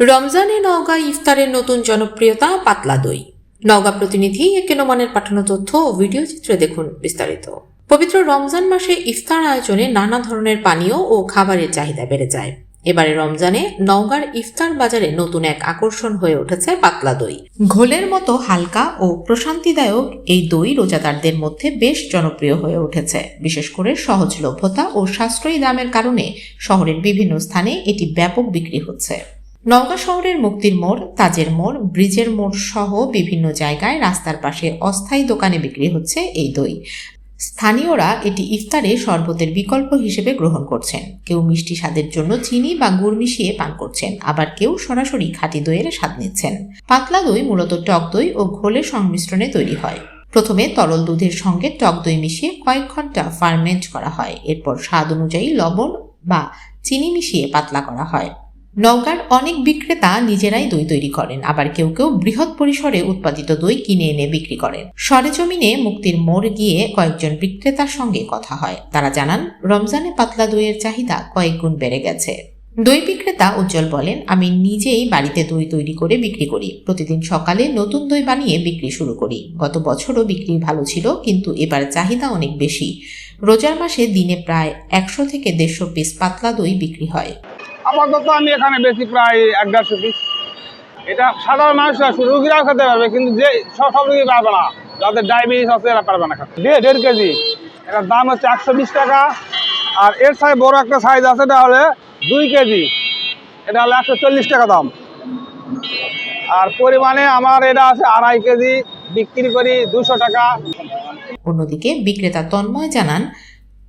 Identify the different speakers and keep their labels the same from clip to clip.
Speaker 1: রমজানে নওগাঁ ইফতারের নতুন জনপ্রিয়তা পাতলা দই। নওগাঁ প্রতিনিধি একে নোমানের পাঠানো তথ্য ও ভিডিও চিত্রে দেখুন বিস্তারিত। পবিত্র রমজান মাসে ইফতার আয়োজনে নানা ধরনের পানীয় ও খাবারের চাহিদা বেড়ে যায়। এবারে রমজানে নওগাঁর ইফতার বাজারে নতুন এক আকর্ষণ হয়ে উঠেছে পাতলা দই। ঘোলের মতো হালকা ও প্রশান্তিদায়ক এই দই রোজাদারদের মধ্যে বেশ জনপ্রিয় হয়ে উঠেছে। বিশেষ করে সহজলভ্যতা ও সাশ্রয়ী দামের কারণে শহরের বিভিন্ন স্থানে এটি ব্যাপক বিক্রি হচ্ছে। নওগাঁ শহরের মুক্তির মোড়, তাজের মোড়, ব্রিজের মোড় সহ বিভিন্ন জায়গায় রাস্তার পাশে অস্থায়ী দোকানে বিক্রি হচ্ছে এই দই। স্থানীয়রা এটি ইফতারে শরবতের বিকল্প হিসেবে গ্রহণ করছেন। কেউ মিষ্টি স্বাদের জন্য চিনি বা গুড় মিশিয়ে পান করছেন, আবার কেউ সরাসরি খাঁটি দইয়ের স্বাদ নিচ্ছেন। পাতলা দই মূলত টক দই ও ঘোলের সংমিশ্রণে তৈরি হয়। প্রথমে তরল দুধের সঙ্গে টক দই মিশিয়ে কয়েক ঘণ্টা ফার্মেন্ট করা হয়। এরপর স্বাদ অনুযায়ী লবণ বা চিনি মিশিয়ে পাতলা করা হয়। নওগাঁর অনেক বিক্রেতা নিজেরাই দই তৈরি করেন, আবার কেউ কেউ বৃহৎ পরিসরে উৎপাদিত দই কিনে এনে বিক্রি করেন। সরেজমিনে মুক্তির মোড় গিয়ে কয়েকজন বিক্রেতার সঙ্গে কথা হয়। তারা জানান, রমজানে পাতলা দইয়ের চাহিদা কয়েক গুণ বেড়ে গেছে। দই বিক্রেতা উজ্জ্বল বলেন, আমি নিজেই বাড়িতে দই তৈরি করে বিক্রি করি। প্রতিদিন সকালে নতুন দই বানিয়ে বিক্রি শুরু করি। গত বছরও বিক্রি ভালো ছিল, কিন্তু এবার চাহিদা অনেক বেশি। রোজার মাসে দিনে প্রায় একশো থেকে দেড়শো পিস পাতলা দই বিক্রি হয়।
Speaker 2: আপাতত আমি এখানে বেশি প্রায় এক দেড়শো পিস এটা সাধারণ মানুষরা রুগীরাও খেতে পারবে, কিন্তু যে সব সব রুগী পারবে না। যাদের ডায়াবেটিস আছে এরা পারবে না খেতে। দেড় দেড় কেজি। এটার দাম হচ্ছে একশো বিশ টাকা। আর এর সাইজ বড় একটা সাইজ আছে, এটা হলে দুই কেজি। এটা হলো একশো চল্লিশ টাকা দাম। আর পরিমাণে আমার এটা আছে আড়াই কেজি। বিক্রি করি দুশো টাকা।
Speaker 1: অন্যদিকে বিক্রেতা তন্ময় জানান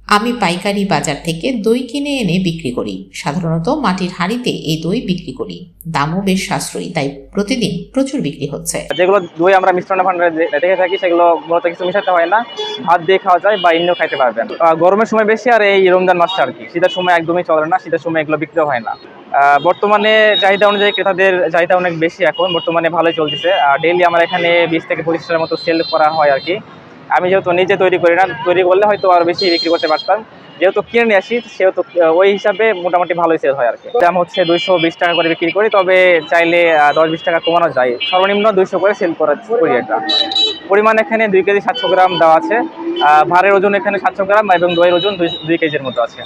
Speaker 1: আমি পাইকারি বাজার থেকে দই কিনে এনে বিক্রি করি। সাধারণত মাটির হাঁড়িতে এই দই বিক্রি করি। দামও বেশ সাশ্রয়ী, তাই প্রতিদিন প্রচুর বিক্রি হচ্ছে।
Speaker 3: যেগুলো দই আমরা মিশ্রণ ভান্ডারে দেখে থাকি, সেগুলো মূলত কিছু মিশাতে হয় না। ভাত দিয়ে খাওয়া যায় বা এমনিও খাইতে পারবেন। গরমের সময় বেশি আর এই রমজান মাসটা আর কি। শীতের সময় একদমই চলে না, শীতের সময় এগুলো বিক্রি হয় না। বর্তমানে চাহিদা অনুযায়ী ক্রেতাদের চাহিদা অনেক বেশি এখন। বর্তমানে ভালোই চলতেছে। ডেইলি আমার এখানে বিশ থেকে পঁচিশটার মতো সেল করা হয় আর কি। আমি যেহেতু নিজে তৈরি করি না, তৈরি করলে হয়তো আরও বেশি বিক্রি করতে পারতাম। যেহেতু কিনে নিয়ে আসি, সেহেতু ওই হিসাবে মোটামুটি ভালোই সেল হয় আর কি। দাম হচ্ছে দুইশো বিশ টাকা করে বিক্রি করি, তবে চাইলে দশ বিশ টাকা কমানো যায়। সর্বনিম্ন দুইশো করে সেল করা করি এটা পরিমাণ এখানে দুই কেজি সাতশো গ্রাম দেওয়া আছে। ভারের ওজন এখানে সাতশো গ্রাম এবং দইয়ের ওজন দুই কেজির মতো আছে।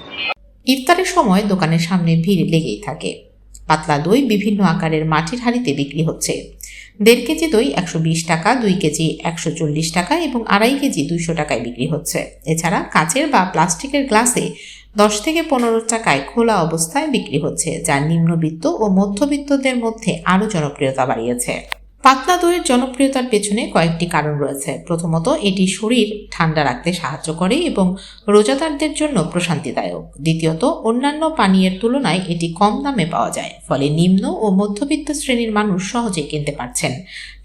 Speaker 1: ইফতারের সময় দোকানের সামনে ভিড় লেগেই থাকে। পাতলা দই বিভিন্ন আকারের মাটির হাঁড়িতে বিক্রি হচ্ছে। দেড় কেজি দই একশো বিশ টাকা, দুই কেজি একশো চল্লিশ টাকা এবং আড়াই কেজি দুইশো টাকায় বিক্রি হচ্ছে। এছাড়া কাচের বা প্লাস্টিকের গ্লাসে দশ থেকে পনেরো টাকায় খোলা অবস্থায় বিক্রি হচ্ছে, যা নিম্নবিত্ত ও মধ্যবিত্তদের মধ্যে আরও জনপ্রিয়তা বাড়িয়েছে। পাতলা দইয়ের জনপ্রিয়তার পেছনে কয়েকটি কারণ রয়েছে। প্রথমত, এটি শরীর ঠান্ডা রাখতে সাহায্য করে এবং রোজাদারদের জন্য প্রশান্তিদায়ক। দ্বিতীয়ত, অন্যান্য পানীয়ের তুলনায় এটি কম দামে পাওয়া যায়, ফলে নিম্ন ও মধ্যবিত্ত শ্রেণির মানুষ সহজে কিনতে পারছেন।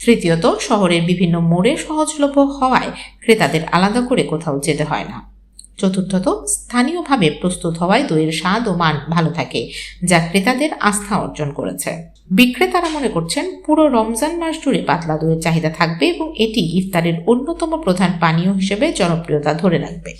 Speaker 1: তৃতীয়ত, শহরের বিভিন্ন মোড়ে সহজলভ্য হওয়ায় ক্রেতাদের আলাদা করে কোথাও যেতে হয় না। চতুর্থত, স্থানীয়ভাবে প্রস্তুত হওয়ায় দইয়ের স্বাদ ও মান ভালো থাকে, যা ক্রেতাদের আস্থা অর্জন করেছে। বিক্রেতারা মনে করছেন পুরো রমজান মাস জুড়ে পাতলা দইয়ের চাহিদা থাকবে এবং এটি ইফতারের অন্যতম প্রধান পানীয় হিসেবে জনপ্রিয়তা ধরে রাখবে।